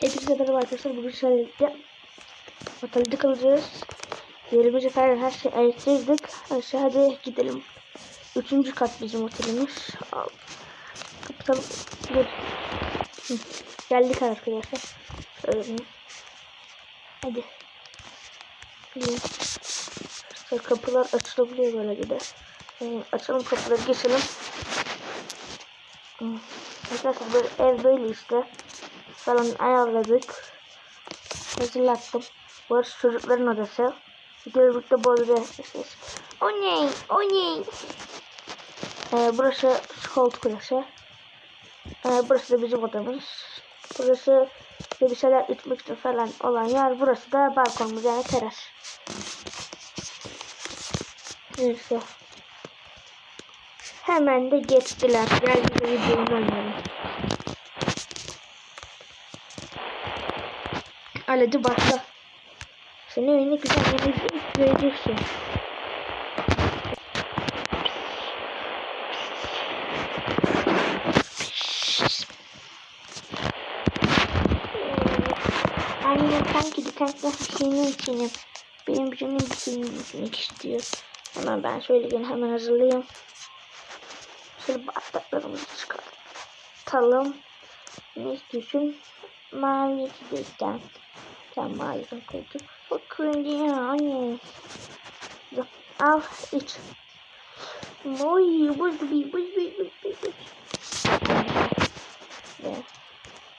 Hepinize merhaba arkadaşlar. Bugün şöyle otelde kalacağız. Yerimizi falan her şey ayıktırdık. Aşağı hadi gidelim. Üçüncü kat bizim otelimiz. Al. Kapatalım. Hı. Geldik arkadaşlar. Şöyle. Hadi. Gidelim. Kapılar açılabiliyor böyle de. Yani açalım kapıları geçelim. Hı. Arkadaşlar böyle ev böyle işte falan ayarladık. Hazırlattım. Burası çocukların odası. De birlikte böyle ses. O ne? O ne? Ee, burası koltuk odası. Ee, burası da bizim odamız. Burası bir şeyler içmek için falan olan yer. Burası da balkonumuz yani teras. Neyse. Hemen de geçtiler. Gel bir videomu oynayalım. Al hadi başla. Seni oyunu güzel vereceksin. Anne sanki bir tane senin içinim. Benim canım bir senin içmek istiyor. Hemen ben şöyle gene hemen hazırlayayım. Şöyle bardaklarımızı çıkartalım. Ne istiyorsun? Mavi gideceğim. Sen mağazın koyduk. Bakın ya anne. Al iç. Oy buz bir buz bir buz buz.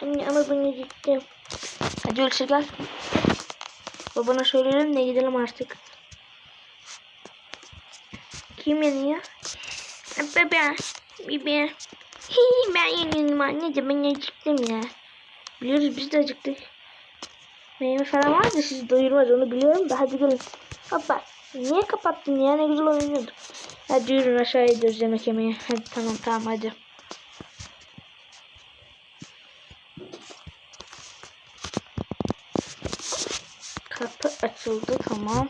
Anne ama bunu gittim. Hadi ölçü. Babana söyleyelim de gidelim artık. Kim yanıyor? Bebe. Bebe. Hi ben yanıyorum anneciğim ben acıktım ya. Biliyoruz biz de acıktık. Meyve falan var da sizi doyurmaz onu biliyorum da hadi gelin. Hoppa. Niye kapattın ya ne güzel oynuyorduk. Hadi yürüyün aşağıya gidiyoruz yemek yemeye. Hadi tamam tamam hadi. Kapı açıldı tamam.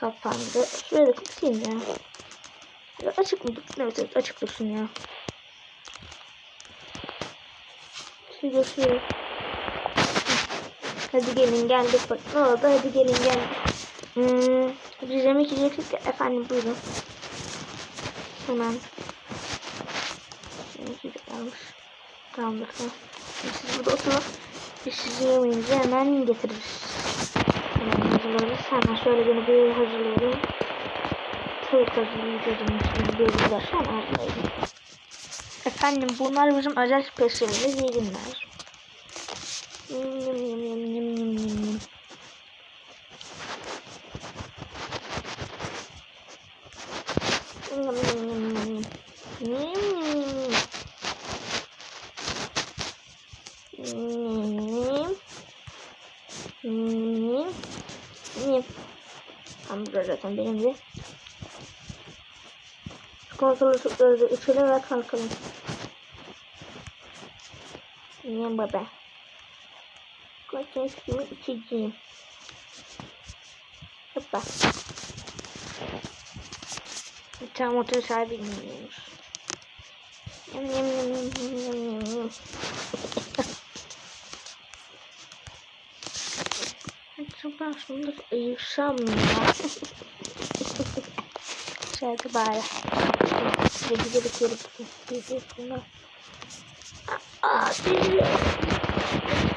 Kapandı. Da kapatayım ya. ya. Açık mı? Evet açık dursun ya. Şuraya şuraya. Hadi gelin geldik bak ne oldu hadi gelin gelin. Hmm, biz yemek yiyecektik de efendim buyurun. Hemen. Yemek yiyeceklermiş. Tamamdır tamam. Siz burada oturun. Biz sizin yemeğinizi hemen getiririz. Hemen hazırlarız. Hemen şöyle beni bir hazırlayalım. Tavuk hazırlayacağım. Şimdi hemen hazırlayalım. Efendim bunlar bizim özel spesiyelimiz. İyi. Hamburger zaten benim de. Çikolatalı sütleri de içelim ve kalkalım. Yum baba. Cortou aqui, Tidinho. Opa. Então, outro sabe, meninos. Passando e chamar. Certo. Eu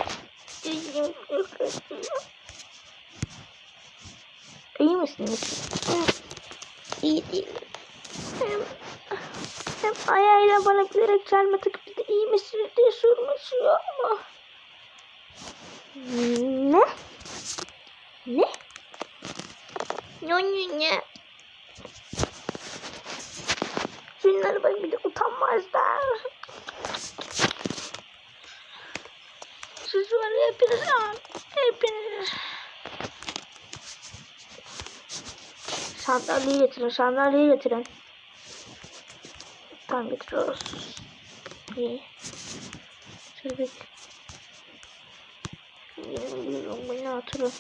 İyi misiniz? İyi değil. Hem, hem ayağıyla bana bilerek çelme takıp bir de iyi misiniz diye sormuş ya ama. Ne? Ne? Ne ne ne? Şunlara bak bir de utanmazlar. Siz var ya hepiniz al. Hepiniz. Sandalyeyi getirin, sandalyeyi getirin. Tamam getiriyoruz. İyi. Bir. Bilmiyorum bana oturun.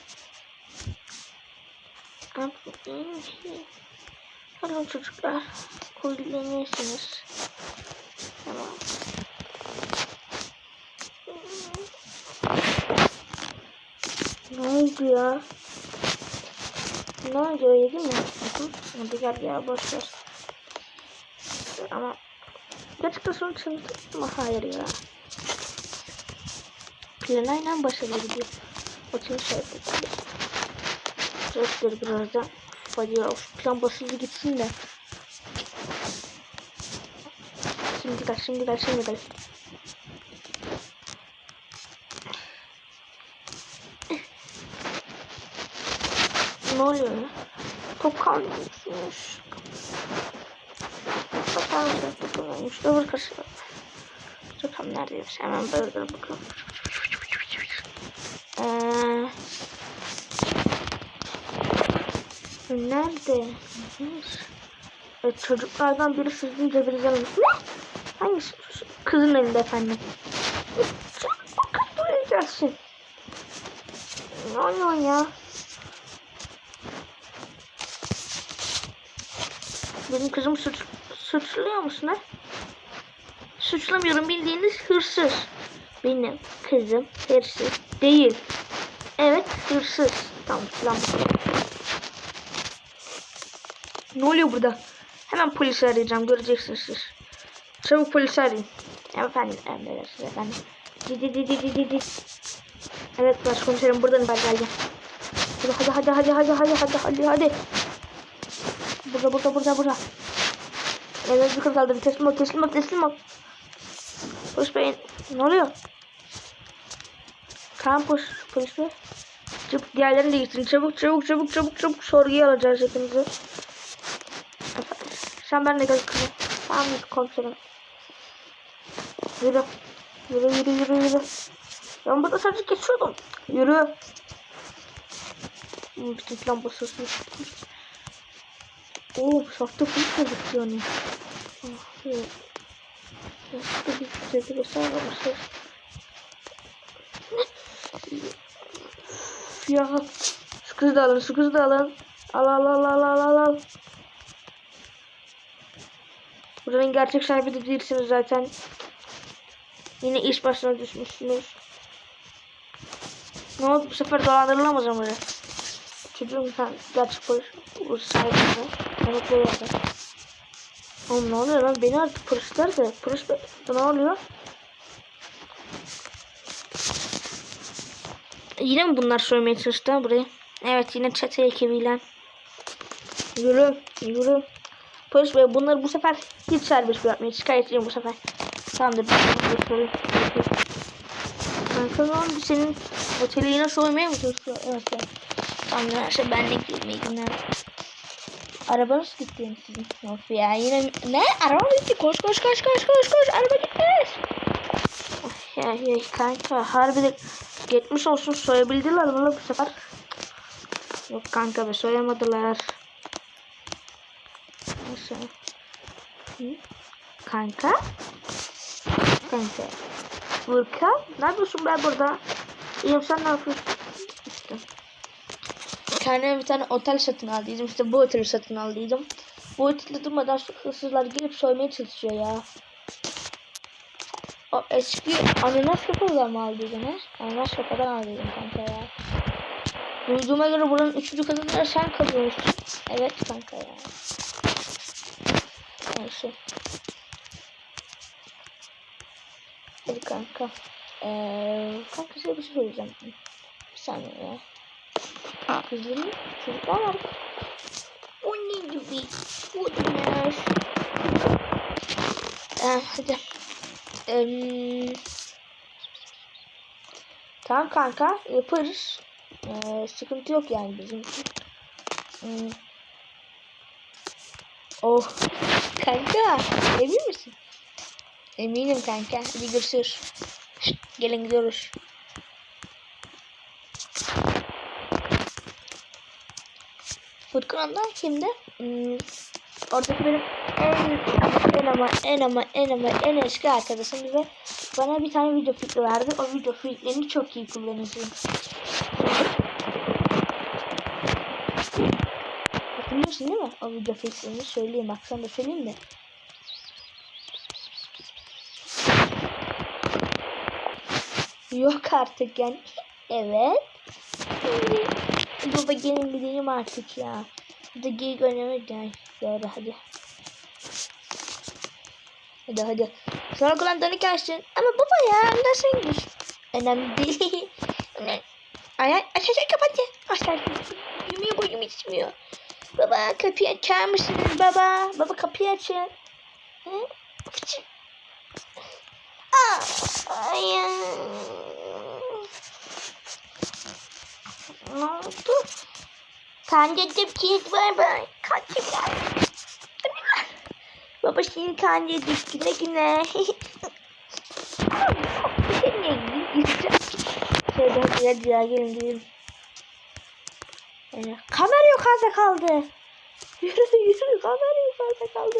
Hadi çocuklar. Kullenirsiniz. Tamam. Ne oldu ya? Ne oldu yedi mi? Hadi gel ya boş ver. Ama gerçekten sonuç çalıştı ama hayır ya. Plan aynen başarılı gidiyor. Şey yapalım. Sürekli birazdan. Hadi ya plan başarılı gitsin de. Şimdi gel şimdi gel şimdi gel. oluyor ya? Topkan olmuş. Topkan olmuş. Öbür karşıda. Topkan neredeymiş? Hemen burger bakalım. Ee, nerede? Evet, çocuklardan biri sizin cebinizden Ne? Hangisi? Kızın elinde efendim. Çok bakıp duyacaksın. Ne oluyor ya? Benim kızım suç, suçluyor musun ha? Suçlamıyorum bildiğiniz hırsız. Benim kızım hırsız değil. Evet hırsız. Tamam tamam. Ne oluyor burada? Hemen polisi arayacağım göreceksiniz siz. Çabuk polisi arayın. Efendim emredersiniz efendim. Di di di di di di di. Evet başkomiserim buradan ben geldim. Hadi hadi hadi hadi hadi hadi hadi hadi hadi. Burada burada burada burada. Kız kaldı. Teslim ol teslim ol teslim ol. Polis bey ne oluyor? Tamam polis, polis bey. Çabuk diğerlerini de getirin. Çabuk çabuk çabuk çabuk çabuk sorguya alacağız hepinizi. Sen ben de gel kızım. Tamam komiserim? Yürü. Yürü yürü yürü yürü. Ben burada sadece geçiyordum. Yürü. Bütün plan basıyorsun. Oo, sahte mi bakıyor ne? Ah, evet. Nasıl bir güzel bir sağlamışlar. Ya şu kızı da alın, şu kızı da alın. Al al al al al al al. Buranın gerçek sahibi de değilsiniz zaten. Yine iş başına düşmüşsünüz. Ne oldu bu sefer dolandırılamaz ama. Çocuğum sen gerçek polis sahibi böyle yapar. Oğlum ne oluyor lan? Beni artık de. Polis de ne oluyor? Yine mi bunlar soymaya çalıştı burayı? Evet yine çete ekibiyle. Yürü, yürü. Polis bey bunları bu sefer hiç serbest bırakmayın. Şikayetçiyim bu sefer. Tamamdır. Kanka oldu? Senin oteli yine soymaya mı çalışıyor? Evet. evet. Tamam her şey benlik mi? Günler. Arabanız gitti. Of ya yine ne? Araba gitti. Koş koş koş koş koş koş. Araba gitmiş. Of ya ya kanka harbi Geçmiş olsun soyabildiler lan bu sefer? Yok kanka be soyamadılar. Hı? Kanka? Kanka. Furkan? Ne yapıyorsun ben burada? İyiyim sen ne yapıyorsun? Kendime bir tane otel satın aldıydım. İşte bu oteli satın aldıydım. Bu otelde durmadan hırsızlar gelip soymaya çalışıyor ya. O eski ananas kafadan mı aldıydın he? Ananas kafadan aldıydın kanka ya. Duyduğuma göre buranın üçüncü kadınları sen kalıyormuşsun. Evet kanka ya. Neyse. Hadi kanka. Ee, kanka size bir şey söyleyeceğim. Bir saniye ya. Kızların çocuklar var. O ne gibi? Bu ne? Ee, hadi. Ee, tamam kanka yaparız. Ee, sıkıntı yok yani bizim için. Hmm. Oh kanka emin misin? Eminim kanka. Hadi görüşürüz. Şşt, gelin gidiyoruz. Furkan'dan kimde? Hmm, oradaki benim en en ama en ama en ama en eski arkadaşım bize bana bir tane video fikri verdi. O video fikrini çok iyi kullanıyorum. Hatırlıyorsun değil mi? O video fikrini söyleyeyim. Bak sana da söyleyeyim mi? Yok artık yani. Evet. Baba gelin gidelim artık ya. Hadi geri oynamak gel. Doğru hadi. Hadi hadi. Sonra kulağından kaçtın. Ama baba ya ondan sen gir. Önemli değil. ay ay aşağı kapattı. Aşağı Yumuyor bu yum içmiyor. Baba kapıyı açar mısınız baba? Baba kapıyı açın. Hı? Fıçı. Aa, ay, ay. Ne oldu? Kancacım kilit var ben. Kaçayım ben. Baba şimdi kanca düştü güne güne. Şöyle hadi ya gelin gidelim. Yani, kamera yukarıda kaldı. Yürü yürü kamera yukarıda kaldı.